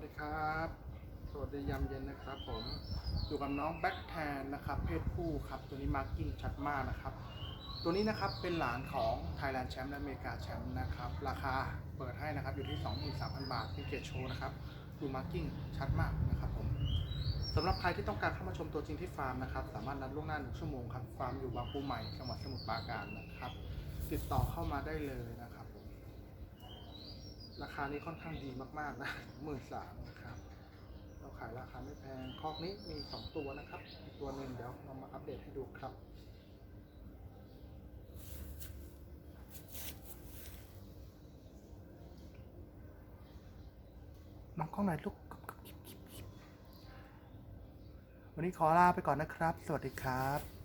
วัสดีครับ สวัสดียามเย็นนะครับผมอยู่กับน้องแบ็คแทนนะครับ เพศผู้ครับ ตัวนี้มาร์กิ้งชัดมากนะครับ ตัวนี้นะครับเป็นหลานของ Thailand แชมป์และอเมริกาแชมป์นะครับ ราคาเปิดให้นะครับอยู่ที่ 23,000 บาทเป็นเกรโชว์นะครับดูมาร์กิ้งชัดมากนะครับผมสำหรับใครที่ต้องการเข้ามาชมตัวจริงที่ฟาร์มนะครับ สามารถนัดล่วงหน้าหนึ่งชั่วโมงครับ ฟาร์มอยู่บางปูใหม่จังหวัดสมุทรปราการนะครับ ติดต่อเข้ามาได้เลยนะครับ ราคานี้ค่อนข้างดีมากๆนะหมื่นสามนะครับ เราขายราคาไม่แพง คอกนี้มี 2 ตัวนะครับอีกตัวหนึ่งเดี๋ยวเรามาอัปเดตให้ดูครับน้องกล้องไหนอยลูกวันนี้ขอลาไปก่อนนะครับ สวัสดีครับ